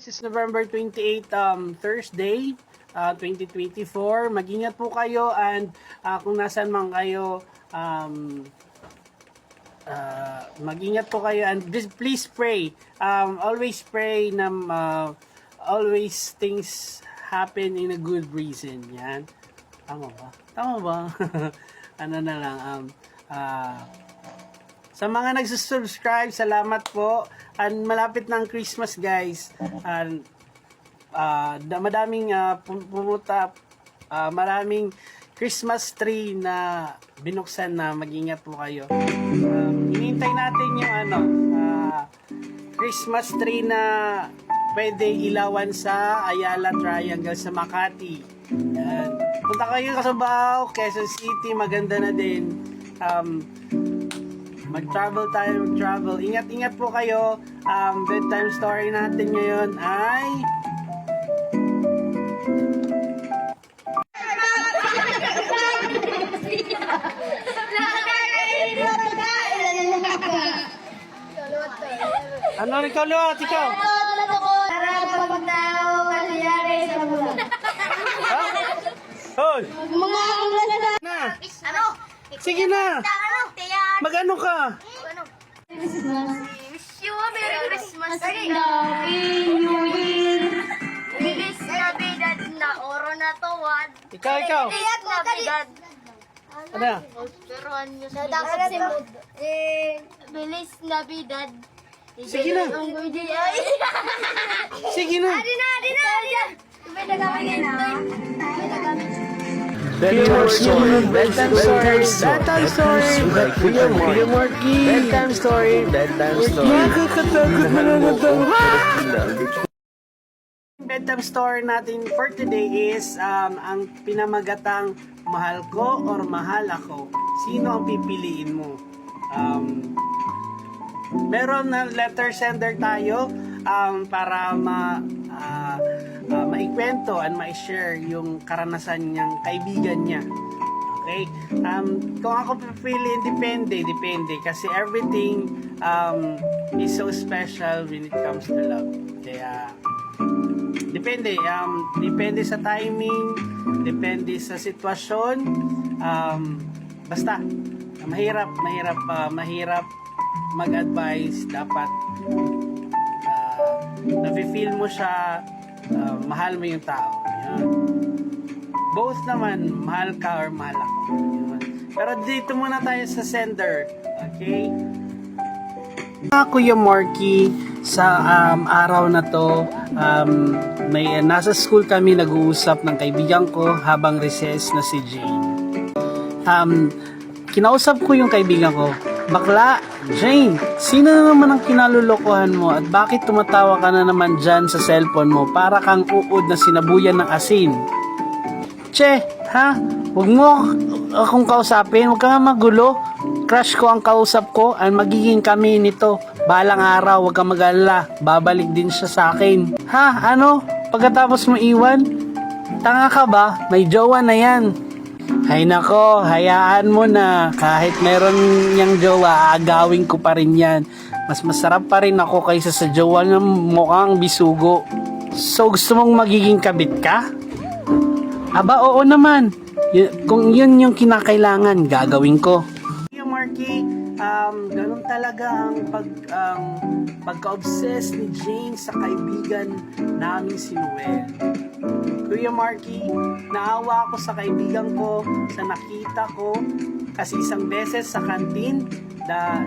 This is November 28, um, Thursday, uh, 2024. Mag-ingat po kayo and uh, kung nasan man kayo, um, uh, mag-ingat po kayo and please, please pray. Um, always pray na uh, always things happen in a good reason. Yan. Tama ba? Tama ba? ano na lang. Um, uh, sa mga nagsusubscribe, salamat po. And malapit na ang Christmas, guys. And uh, da- madaming uh, pum- pumuta, uh, maraming Christmas tree na binuksan na mag-ingat po kayo. Um, hinihintay natin yung ano, uh, Christmas tree na pwede ilawan sa Ayala Triangle sa Makati. Yan. Punta kayo sa Sabao, Quezon City, maganda na din. Um, mag-travel tayo, mag-travel. Ingat-ingat po kayo. Um, bedtime story natin ngayon ay... Ano rin ikaw, Luat? Ikaw? Para pag nangyari sa mga. Ha? Hoy! Mga lalala. Na! Ano? Sige na! Ano? Mag-ano ka? Ano? Wish you a Merry Christmas. Happy New Year. Bilis Navidad na oro na tuwad. Ikaw, ikaw. Bilis Navidad. Ano? Pero ano Mood? Eh, Bilis Navidad. Sige na. Sige na. Adi na, adi na, adi na. May nagamit na. May nagamit. Bedtime story, bedtime story, bedtime story, Marky. Bedtime story, bedtime story. Nakakatakot na lang Bedtime story natin for today is um, ang pinamagatang mahal ko or mahal ako. Sino ang pipiliin mo? Um, meron na letter sender tayo um, para ma ah, maikwento and ma-share yung karanasan niyang kaibigan niya. Okay? Um, kung ako pipili, depende, depende. Kasi everything um, is so special when it comes to love. Kaya, depende. Um, depende sa timing, depende sa sitwasyon. Um, basta, mahirap, mahirap, ah, mahirap mag-advise. Dapat, uh, nafe-feel mo siya, ah, mahal mo yung tao. Yan. Both naman, mahal ka or mahal ako. Yun. Pero dito muna tayo sa sender. Okay? Ah, Kuya Marky, sa um, araw na to, um, may nasa school kami nag-uusap ng kaibigan ko habang recess na si Jane. Um, kinausap ko yung kaibigan ko, Bakla, Jane, sino na naman ang kinalulukuhan mo at bakit tumatawa ka na naman dyan sa cellphone mo para kang uod na sinabuyan ng asin? Che, ha? Huwag mo akong kausapin, huwag ka nga magulo. Crush ko ang kausap ko, ang magiging kami nito. Balang araw, huwag kang mag-alala, babalik din siya sa akin. Ha? Ano? Pagkatapos mo iwan? Tanga ka ba? May jowa na yan. Hay nako, hayaan mo na. Kahit meron niyang jowa, aagawin ko pa rin yan. Mas masarap pa rin ako kaysa sa jowa ng mukhang bisugo. So gusto mong magiging kabit ka? Aba, oo naman. Y- kung yun yung kinakailangan, gagawin ko. Talaga ang pag ang pagka-obsess ni Jane sa kaibigan namin si Noel. Kuya Marky, naawa ako sa kaibigan ko sa nakita ko kasi isang beses sa kantin da,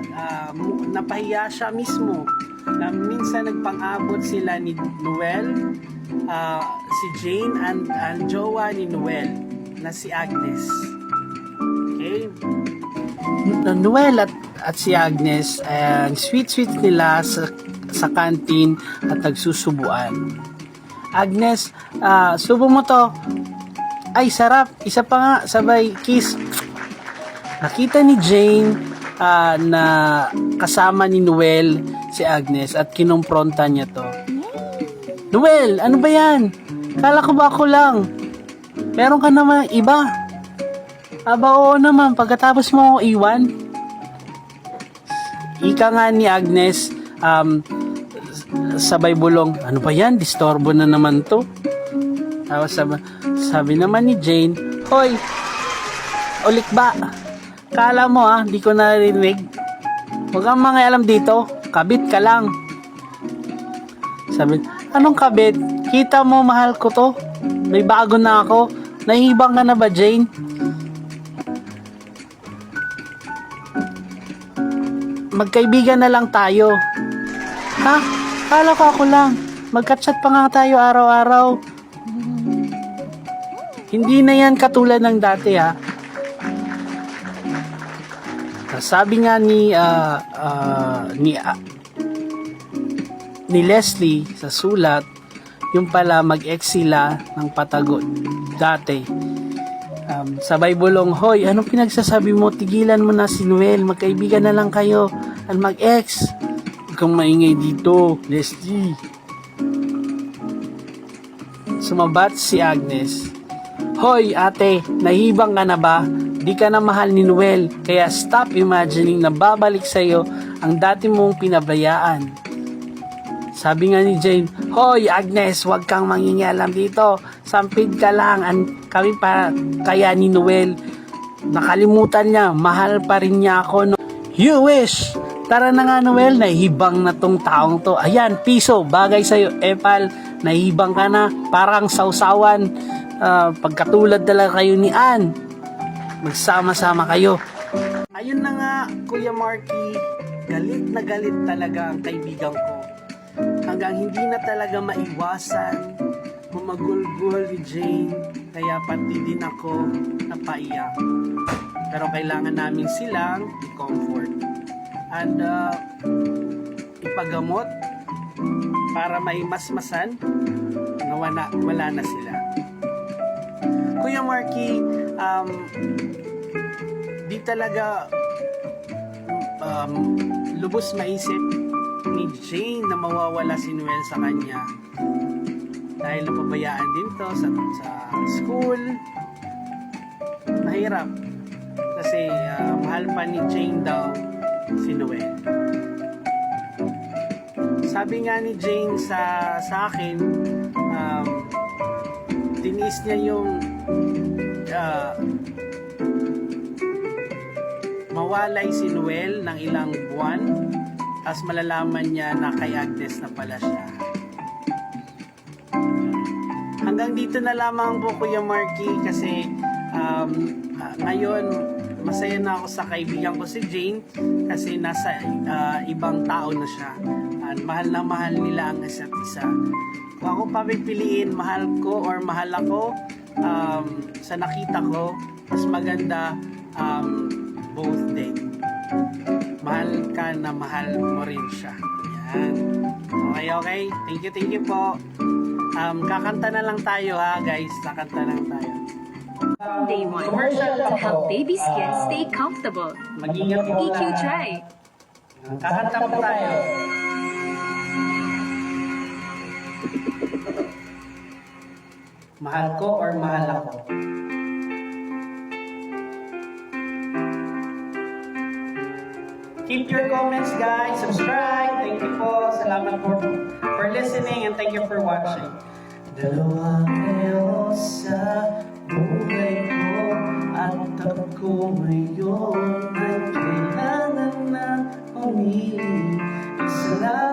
mu- napahiya siya mismo na minsan nagpang-abot sila ni Noel, ah, si Jane and ang jowa ni Noel na si Agnes. Okay? Noel at, at si Agnes, ang sweet-sweet nila sa, sa kantin at nagsusubuan. Agnes, ah, subo mo to. Ay, sarap. Isa pa nga, sabay, kiss. Nakita ni Jane ah, na kasama ni Noel si Agnes at kinumpronta niya to. Noel, ano ba yan? Kala ko ba ako lang? Meron ka naman iba. Aba, oo naman. Pagkatapos mo iwan, ika nga ni Agnes, um, sabay bulong, ano ba yan? Distorbo na naman to. Tapos sabi, sabi naman ni Jane, Hoy, ulik ba? Kala mo ah, di ko narinig. Huwag kang mga alam dito, kabit ka lang. Sabi, anong kabit? Kita mo, mahal ko to. May bago na ako. Nahihibang ka na ba, Jane? Magkaibigan na lang tayo. Ha? Kala ko ako lang. Magka-chat pa nga tayo araw-araw. Hindi na yan katulad ng dati ha. Sabi nga ni ah, ah, ni ah, ni Leslie sa sulat, yung pala mag-ex sila ng patago dati. Um, sabay bulong, hoy, anong pinagsasabi mo? Tigilan mo na si Noel, magkaibigan na lang kayo, at mag-ex. Huwag kang maingay dito, Leslie. Sumabat si Agnes. Hoy, ate, nahibang ka na ba? Di ka na mahal ni Noel, kaya stop imagining na babalik sa'yo ang dati mong pinabayaan. Sabi nga ni Jane, Hoy Agnes, huwag kang mangingialam dito. Sampid ka lang. An kami pa kaya ni Noel. Nakalimutan niya, mahal pa rin niya ako. No? You wish! Tara na nga Noel, nahibang na tong taong to. Ayan, piso, bagay sa'yo. Epal, nahibang ka na. Parang sausawan. Ah, pagkatulad talaga kayo ni Ann. Magsama-sama kayo. Ayun na nga, Kuya Marky, galit na galit talaga ang kaibigan ko hanggang hindi na talaga maiwasan mamagulgul ni Jane kaya pati din ako napaiyak pero kailangan namin silang i-comfort and uh, ipagamot para may masmasan na wala, wala na sila. Kuya Marky um, di talaga um, lubos maisip ni Jane na mawawala si Noel sa kanya. Dahil napabayaan din to sa, sa school. Mahirap. Kasi ah, mahal pa ni Jane daw si Noel sabi nga ni Jane sa sa akin um, tinis niya yung ah, mawalay si Noel ng ilang buwan tapos malalaman niya na kay Agnes na pala siya. Hanggang dito na lamang po Kuya Marky kasi um, ah, ngayon masaya na ako sa kaibigan ko si Jane kasi nasa ah, ibang tao na siya. At mahal na mahal nila ang isa't isa. Kung ako papipiliin, mahal ko or mahal ako um, sa nakita ko, mas maganda um, both din mahal ka na mahal mo rin siya. Yan. Okay, okay. Thank you, thank you po. Um, kakanta na lang tayo ha, guys. Kakanta lang tayo. Day one. Commercial To help baby skin Ah, stay comfortable. Mag-ingat po EQ. Kakanta po tayo. Mahal ko or mahal ako? Keep your comments guys, subscribe, thank you po, salamat for, for listening and thank you for watching. Dalawa kayo sa buhay ko at ako ngayon ay kailangan na umili. Isa